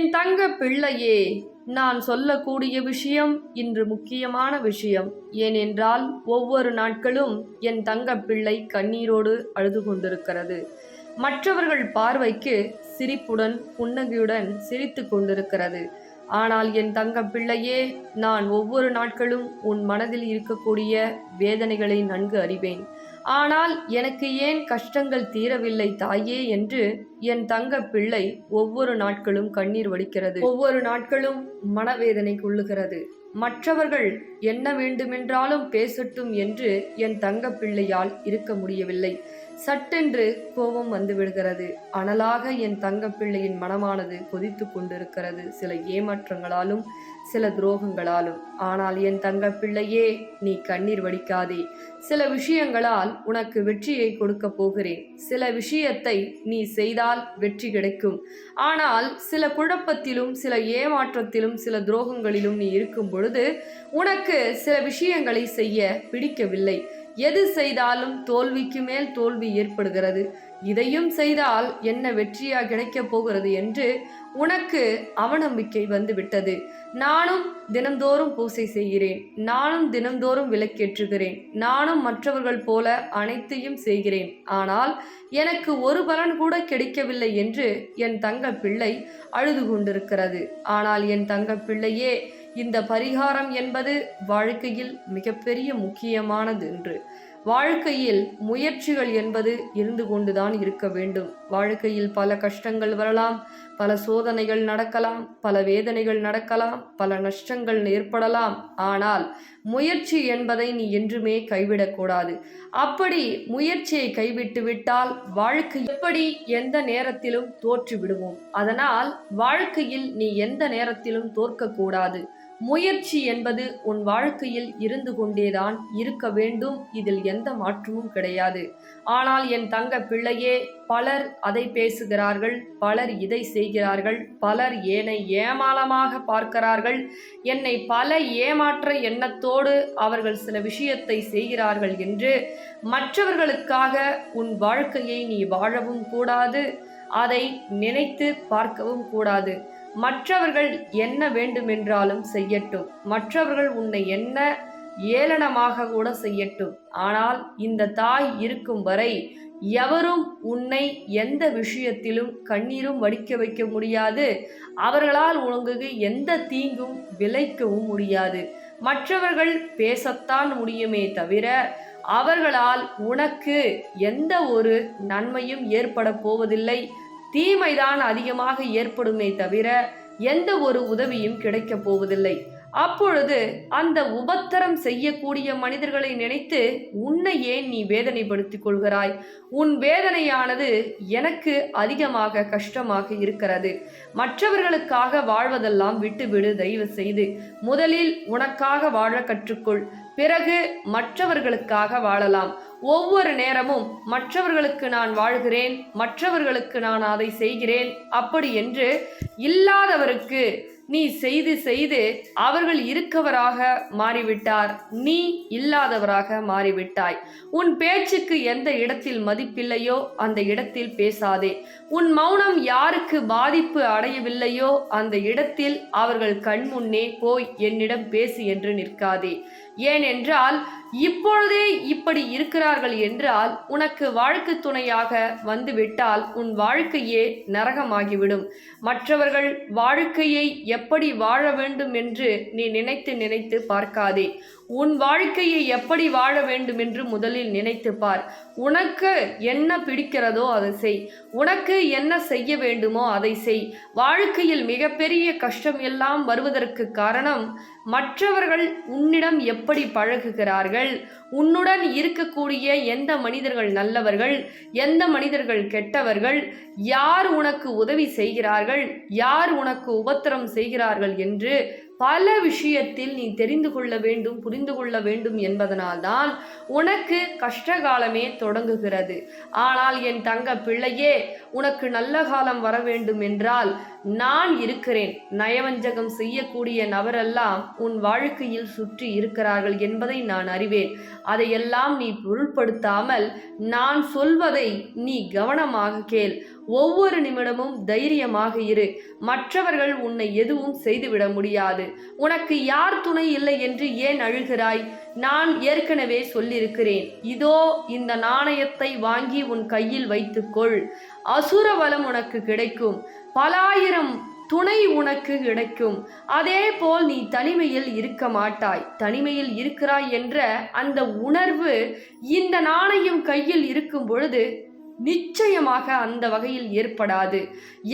என் தங்க பிள்ளையே நான் சொல்லக்கூடிய விஷயம் இன்று முக்கியமான விஷயம். ஏனென்றால் ஒவ்வொரு நாட்களும் என் தங்க பிள்ளை கண்ணீரோடு அழுது கொண்டிருக்கிறது மற்றவர்கள் பார்வைக்கு சிரிப்புடன் புன்னகையுடன் சிரித்து கொண்டிருக்கிறது. ஆனால் என் தங்க பிள்ளையே நான் ஒவ்வொரு நாட்களும் உன் மனதில் இருக்கக்கூடிய வேதனைகளை நன்கு அறிவேன். ஆனால் எனக்கு ஏன் கஷ்டங்கள் தீரவில்லை தாயே என்று என் தங்க பிள்ளை ஒவ்வொரு நாட்களும் கண்ணீர் வடிக்கிறது. ஒவ்வொரு நாட்களும் மனவேதனை கொள்ளுகிறது. மற்றவர்கள் என்ன வேண்டுமென்றாலும் பேசட்டும் என்று என் தங்க பிள்ளையால் இருக்க முடியவில்லை. சட்டென்று கோபம் வந்துவிடுகிறது அனலாக என் தங்க பிள்ளையின் மனமானது கொதித்து கொண்டிருக்கிறது. சில ஏமாற்றங்களாலும் சில துரோகங்களாலும். ஆனால் என் தங்க பிள்ளையே நீ கண்ணீர் வடிக்காதே. சில விஷயங்களால் உனக்கு வெற்றியை கொடுக்க போகிறேன். சில விஷயத்தை நீ செய்தால் வெற்றி கிடைக்கும். ஆனால் சில குழப்பத்திலும் சில ஏமாற்றத்திலும் சில துரோகங்களிலும் நீ இருக்கும் பொழுது உனக்கு சில விஷயங்களை செய்ய பிடிக்கவில்லை. எது செய்தாலும் தோல்விக்கு மேல் தோல்வி ஏற்படுகிறது. இதையும் செய்தால் என்ன வெற்றியா கிடைக்கப் போகிறது என்று உனக்கு அவநம்பிக்கை வந்து விட்டது நானும் தினந்தோறும் பூசை செய்கிறேன். நானும் தினந்தோறும் விளக்கேற்றுகிறேன். நானும் மற்றவர்கள் போல அனைத்தையும் செய்கிறேன். ஆனால் எனக்கு ஒரு பலன் கூட கிடைக்கவில்லை என்று என் தங்க பிள்ளை அழுது கொண்டிருக்கிறது. ஆனால் என் தங்க பிள்ளையே இந்த பரிகாரம் என்பது வாழ்க்கையில் மிகப்பெரிய முக்கியமானது என்று. வாழ்க்கையில் முயற்சிகள் என்பது இருந்து கொண்டுதான் இருக்க வேண்டும். வாழ்க்கையில் பல கஷ்டங்கள் வரலாம் பல சோதனைகள் நடக்கலாம் பல வேதனைகள் நடக்கலாம் பல நஷ்டங்கள் ஏற்படலாம். ஆனால் முயற்சி என்பதை நீ என்றுமே கைவிடக்கூடாது அப்படி முயற்சியை கைவிட்டு விட்டால் வாழ்க்கை எப்படி எந்த நேரத்திலும் தோற்று விடுவோம் அதனால் வாழ்க்கையில் நீ எந்த நேரத்திலும் தோற்கக்கூடாது முயற்சி என்பது உன் வாழ்க்கையில் இருந்து கொண்டேதான் இருக்க வேண்டும். இதில் எந்த மாற்றமும் கிடையாது. ஆனால் என் தங்க பிள்ளையே பலர் அதை பேசுகிறார்கள் பலர் இதை செய்கிறார்கள் பலர் என்னை ஏமாளமாக பார்க்கிறார்கள். என்னை பல ஏமாற்ற எண்ணத்தோடு அவர்கள் சில விஷயத்தை செய்கிறார்கள் என்று மற்றவர்களுக்காக உன் வாழ்க்கையை நீ வாழவும் கூடாது. அதை நினைத்து பார்க்கவும் கூடாது. மற்றவர்கள் என்ன வேண்டுமென்றாலும் செய்யட்டும். மற்றவர்கள் உன்னை என்ன ஏளனமாக கூட செய்யட்டும். ஆனால் இந்த தாய் இருக்கும் வரை எவரும் உன்னை எந்த விஷயத்திலும் கண்ணீரும் வடிக்க வைக்க முடியாது. அவர்களால் உனக்கு எந்த தீங்கும் விளைக்கவும் முடியாது. மற்றவர்கள் பேசத்தான் முடியுமே தவிர அவர்களால் உனக்கு எந்த ஒரு நன்மையும் ஏற்பட போவதில்லை. தீமைதான் அதிகமாக ஏற்படுமே தவிர எந்த ஒரு உதவியும் கிடைக்கப் போவதில்லை. அப்பொழுது அந்த உபத்தரம் செய்யக்கூடிய மனிதர்களை நினைத்து உன்னை ஏன் நீ வேதனைப்படுத்திக் கொள்கிறாய். உன் வேதனையானது எனக்கு அதிகமாக கஷ்டமாக இருக்கிறது. மற்றவர்களுக்காக வாழ்வதெல்லாம் விட்டுவிடு தயவு செய்து. முதலில் உனக்காக வாழ கற்றுக்கொள். பிறகு மற்றவர்களுக்காக வாழலாம். ஒவ்வொரு நேரமும் மற்றவர்களுக்கு நான் வாழ்கிறேன் மற்றவர்களுக்கு நான் அதை செய்கிறேன் அப்படி என்று இல்லாதவருக்கு நீ செய்து செய்து அவர்கள் இருக்கவராக மாறிவிட்டார். நீ இல்லாதவராக மாறிவிட்டாய். உன் பேச்சுக்கு எந்த இடத்தில் மதிப்பில்லையோ அந்த இடத்தில் பேசாதே. உன் மௌனம் யாருக்கு பாதிப்பு அடையவில்லையோ அந்த இடத்தில் அவர்கள் கண்முன்னே போய் என்னிடம் பேசு என்று நிற்காதே. ஏனென்றால் இப்பொழுதே இப்படி இருக்கிறார்கள் என்றால் உனக்கு வாழ்க்கை துணையாக வந்துவிட்டால் உன் வாழ்க்கையே நரகமாகிவிடும். மற்றவர்கள் வாழ்க்கையை எப்படி வாழ வேண்டும் என்று நீ நினைத்து நினைத்து பார்க்காதே. உன் வாழ்க்கையை எப்படி வாழ வேண்டும் என்று முதலில் நினைத்து பார். உனக்கு என்ன பிடிக்கிறதோ அதை செய். உனக்கு என்ன செய்ய வேண்டுமோ அதை செய். வாழ்க்கையில் மிகப்பெரிய கஷ்டம் எல்லாம் வருவதற்கு காரணம் மற்றவர்கள் உன்னிடம் எப்படி பழகுகிறார்கள்? உன்னுடன் இருக்கக்கூடிய எந்த மனிதர்கள் நல்லவர்கள்? எந்த மனிதர்கள் கெட்டவர்கள்? யார் உனக்கு உதவி செய்கிறார்கள்? யார் உனக்கு உபத்திரம் செய்கிறார்கள் என்று பல விஷயத்தில் நீ தெரிந்து கொள்ள வேண்டும் புரிந்து கொள்ள வேண்டும் என்பதனால்தான் உனக்கு கஷ்டகாலமே தொடங்குகிறது. ஆனால் என் தங்க பிள்ளையே உனக்கு நல்ல காலம் வர வேண்டும் என்றால் நான் இருக்கிறேன். நயவஞ்சகம் செய்யக்கூடிய நபரெல்லாம் உன் வாழ்க்கையில் சுற்றி இருக்கிறார்கள் என்பதை நான் அறிவேன். அதையெல்லாம் நீ பொருட்படுத்தாமல் நான் சொல்வதை நீ கவனமாக கேள். ஒவ்வொரு நிமிடமும் தைரியமாக இரு. மற்றவர்கள் உன்னை எதுவும் செய்துவிட முடியாது. உனக்கு யார் துணை இல்லை என்று ஏன் அழுகிறாய்? நான் ஏற்கனவே சொல்லியிருக்கிறேன். இதோ இந்த நாணயத்தை வாங்கி உன் கையில் வைத்துக்கொள். அசுர பலம் உனக்கு கிடைக்கும். பலாயிரம் துணை உனக்கு கிடைக்கும். அதே போல் நீ தனிமையில் இருக்க மாட்டாய். தனிமையில் இருக்கிறாய் என்ற அந்த உணர்வு இந்த நாணயம் கையில் இருக்கும் பொழுது நிச்சயமாக அந்த வகையில் ஏற்படாது.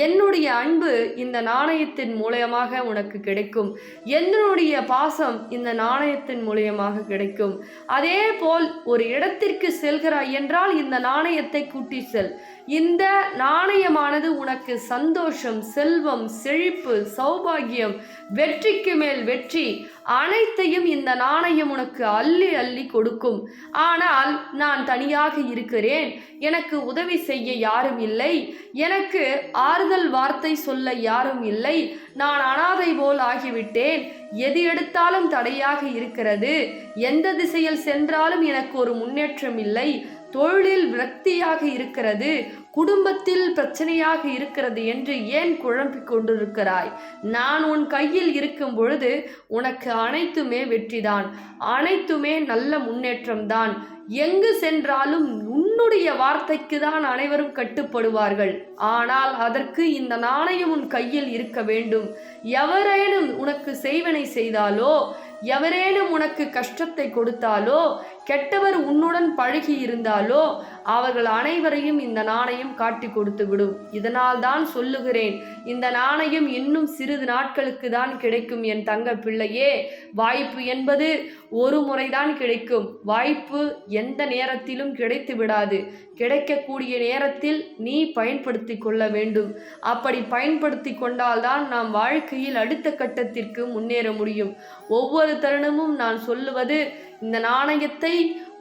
என்னுடைய அன்பு இந்த நாணயத்தின் மூலயமாக உனக்கு கிடைக்கும். என்னுடைய பாசம் இந்த நாணயத்தின் மூலயமாக கிடைக்கும். அதே போல் ஒரு இடத்திற்கு செல்கிறாய் என்றால் இந்த நாணயத்தை கூட்டி செல். இந்த நாணயமானது உனக்கு சந்தோஷம் செல்வம் செழிப்பு சௌபாகியம் வெற்றிக்கு மேல் வெற்றி. அனைத்தையும் இந்த நாணயம் உனக்கு அள்ளி அள்ளி கொடுக்கும். ஆனால் நான் தனியாக இருக்கிறேன். எனக்கு உதவி செய்ய யாரும் இல்லை. எனக்கு ஆறுதல் வார்த்தை சொல்ல யாரும் இல்லை. நான் அனாதை போல் ஆகிவிட்டேன். எது எடுத்தாலும் தடையாக இருக்கிறது. எந்த திசையில் சென்றாலும் எனக்கு ஒரு முன்னேற்றம் இல்லை. தொழிலில் விரக்தியாக இருக்கிறது குடும்பத்தில் பிரச்சனையாக இருக்கிறது என்று ஏன் குழம்பிக் கொண்டிருக்கிறாய்? நான் உன் கையில் இருக்கும் பொழுது உனக்கு அனைத்துமே வெற்றிதான் அனைத்துமே நல்ல முன்னேற்றம்தான். எங்கு சென்றாலும் உன்னுடைய வார்த்தைக்கு தான் அனைவரும் கட்டுப்படுவார்கள். ஆனால் அதற்கு இந்த நாணயம் உன் கையில் இருக்க வேண்டும். எவரேனும் உனக்கு செய்வனை செய்தாலோ எவரேனும் உனக்கு கஷ்டத்தை கொடுத்தாலோ கெட்டவர் உன்னுடன் பழகி இருந்தாலோ அவர்கள் அனைவரையும் இந்த நாணயம் காட்டி கொடுத்து விடும். இதனால் தான் சொல்லுகிறேன் இந்த நாணயம் இன்னும் சிறிது நாட்களுக்கு தான் கிடைக்கும் என் தங்க பிள்ளையே. வாய்ப்பு என்பது ஒரு முறைதான் கிடைக்கும். வாய்ப்பு எந்த நேரத்திலும் கிடைத்து விடாது. கிடைக்கக்கூடிய நேரத்தில் நீ பயன்படுத்தி கொள்ள வேண்டும். அப்படி பயன்படுத்தி கொண்டால்தான் நாம் வாழ்க்கையில் அடுத்த கட்டத்திற்கு முன்னேற முடியும். ஒவ்வொரு தருணமும் நான் சொல்லுவது இந்த நாணயத்தை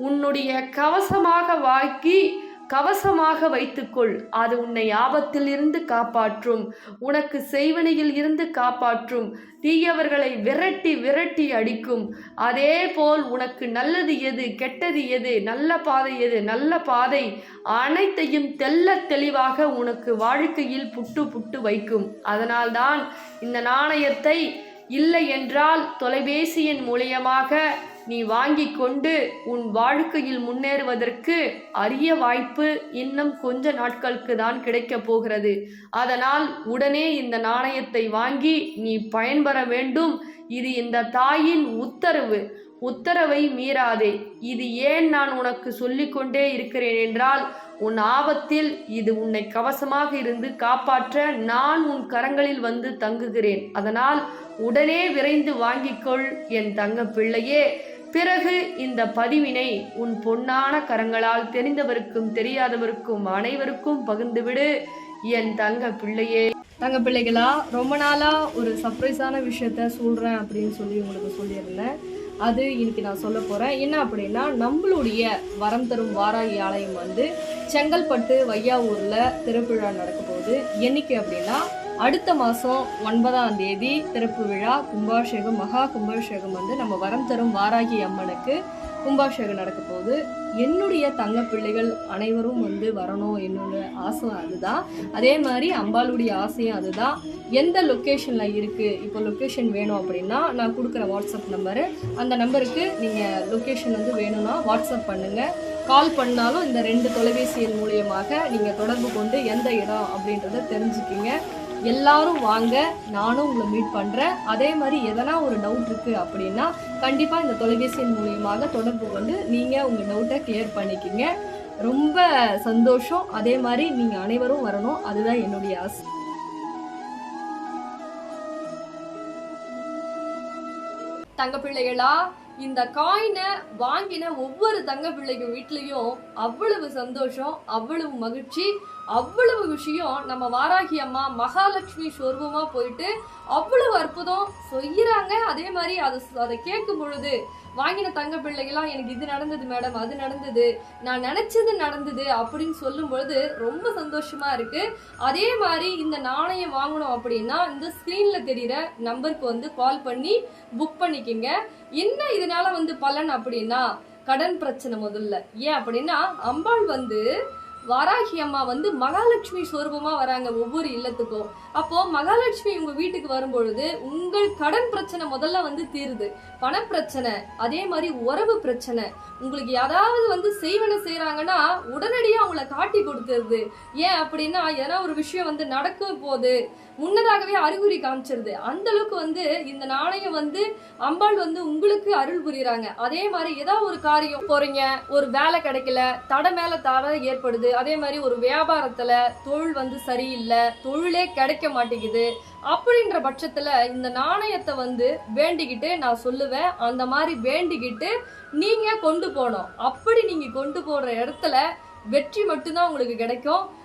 உன்னுடைய கவசமாக வாக்கி கவசமாக வைத்துக்கொள். அது உன்னை ஆபத்தில் இருந்து காப்பாற்றும். உனக்கு செய்வனையில் இருந்து காப்பாற்றும். தீயவர்களை விரட்டி விரட்டி அடிக்கும். அதே போல் உனக்கு நல்லது எது கெட்டது எது நல்ல பாதை எது நல்ல பாதை அனைத்தையும் தெல்ல தெளிவாக உனக்கு வாழ்க்கையில் புட்டு புட்டு வைக்கும். அதனால்தான் இந்த நாணயத்தை இல்லை என்றால் தொலைபேசியின் மூலியமாக நீ வாங்கி கொண்டு உன் வாழ்க்கையில் முன்னேறுவதற்கு அரிய வாய்ப்பு இன்னும் கொஞ்ச நாட்களுக்கு தான் கிடைக்கப் போகிறது. அதனால் உடனே இந்த நாணயத்தை வாங்கி நீ பயன்பெற வேண்டும். இது இந்த தாயின் உத்தரவு. உத்தரவை மீறாதே. இது ஏன் நான் உனக்கு சொல்லிக்கொண்டே இருக்கிறேன் என்றால் உன் ஆபத்தில் இது உன்னை கவசமாக இருந்து காப்பாற்ற நான் உன் கரங்களில் வந்து தங்குகிறேன். அதனால் உடனே விரைந்து வாங்கிக்கொள் என் தங்க பிள்ளையே பிறகு இந்த பதிவினை உன் பொன்னான கரங்களால் தெரிந்தவருக்கும் தெரியாதவருக்கும் அனைவருக்கும் பகிர்ந்துவிடு. என் தங்க பிள்ளையே. தங்க பிள்ளைகளா ரொம்ப நாளாக ஒரு சர்ப்ரைஸான விஷயத்த சொல்கிறேன் அப்படின்னு சொல்லி உங்களுக்கு சொல்லியிருந்தேன். அது இன்னைக்கு நான் சொல்ல போகிறேன் என்ன அப்படின்னா நம்மளுடைய வரம் தரும் வாராகி ஆலயம் வந்து செங்கல்பட்டு வையாவூரில் திருவிழா நடக்க போகுது என்னைக்கு அப்படின்னா அடுத்த மாதம் ஒன்பதாம் தேதி திறப்பு விழா. கும்பாபிஷேகம் மகா கும்பாபிஷேகம் வந்து நம்ம வரம் தரும் வாராகி அம்மனுக்கு கும்பாபிஷேகம் நடக்க போகுது. என்னுடைய தங்க பிள்ளைகள் அனைவரும் வந்து வரணும் என்னோட ஆசை அதுதான். அதே மாதிரி அம்பாளுடைய ஆசையும் அதுதான். எந்த லொக்கேஷனில் இருக்குது இப்போ லொக்கேஷன் வேணும் அப்படின்னா நான் கொடுக்குற வாட்ஸ்அப் நம்பரு. அந்த நம்பருக்கு நீங்கள் லொக்கேஷன் வந்து வேணும்னா வாட்ஸ்அப் பண்ணுங்கள் கால் பண்ணாலும் இந்த ரெண்டு தொலைபேசியின் மூலியமாக நீங்கள் தொடர்பு கொண்டு எந்த இடம் அப்படின்றத தெரிஞ்சுக்கிங்க. எல்லாரும் வாங்க நானும் உங்களை மீட் பண்ணுறேன் அதே மாதிரி எதனா ஒரு டவுட் இருக்குது அப்படின்னா கண்டிப்பாக இந்த தொலைபேசியின் மூலியமாக தொடர்பு கொண்டு நீங்கள் உங்கள் டவுட்டை கிளியர் பண்ணிக்கிங்க. ரொம்ப சந்தோஷம். அதே மாதிரி நீங்கள் அனைவரும் வரணும். அதுதான் என்னுடைய ஆசை. தங்க பிள்ளைகளா இந்த காயினை வாங்கின ஒவ்வொரு தங்க பிள்ளைங்க வீட்லேயும் அவ்வளவு சந்தோஷம் அவ்வளவு மகிழ்ச்சி அவ்வளவு விஷயம். நம்ம வாராகி அம்மா மகாலட்சுமி சொர்வமா போயிட்டு அவ்வளவு அற்புதம் செய்கிறாங்க அதே மாதிரி அதை அதை கேட்கும் பொழுது வாங்கின தங்க பிள்ளைகளாம் எனக்கு இது நடந்தது மேடம் அது நடந்தது நான் நினச்சது நடந்தது அப்படின்னு சொல்லும் பொழுது ரொம்ப சந்தோஷமா இருக்கு. அதே மாதிரி இந்த நாணயம் வாங்கணும் அப்படின்னா இந்த ஸ்க்ரீனில் தெரிகிற நம்பருக்கு வந்து கால் பண்ணி புக் பண்ணிக்கோங்க. என்ன இதனால வந்து பலன் அப்படின்னா கடன் பிரச்சனை முதல்ல. ஏன் அப்படின்னா அம்பாள் வந்து வாராகி அம்மா வந்து மகாலட்சுமி சொரூபமாக வராங்க ஒவ்வொரு இல்லத்துக்கும். அப்போ மகாலட்சுமி உங்க வீட்டுக்கு வரும்பொழுது உங்கள் கடன் பிரச்சனை முதல்ல வந்து தீருது. பணப்பிரச்சனை அதே மாதிரி உறவு பிரச்சனை. உங்களுக்கு யாராவது வந்து செய்வன செய்கிறாங்கன்னா உடனடியாக அவங்கள காட்டி கொடுத்துருது. ஏன் அப்படின்னா ஏன்னா ஒரு விஷயம் வந்து நடக்க போகுது. முன்னதாகவே அறிகுறி காமிச்சிருது. அந்த அளவுக்கு வந்து இந்த நாணயம் வந்து அம்பாள் வந்து உங்களுக்கு அருள் புரியுறாங்க. அதே மாதிரி ஏதாவது ஒரு காரியம் போறீங்க ஒரு வேலை கிடைக்கல தடை மேல தடை ஏற்படுது அதே மாதிரி ஒரு வியாபாரத்துல தொழில் வந்து சரியில்லை தொழிலே கிடைக்க மாட்டேங்குது. அப்படின்ற பட்சத்துல இந்த நாணயத்தை வந்து வேண்டிக்கிட்டு நான் சொல்லுவேன். அந்த மாதிரி வேண்டிக்கிட்டு நீங்க கொண்டு போகணும். அப்படி நீங்க கொண்டு போற இடத்துல வெற்றி மட்டும்தான் உங்களுக்கு கிடைக்கும்.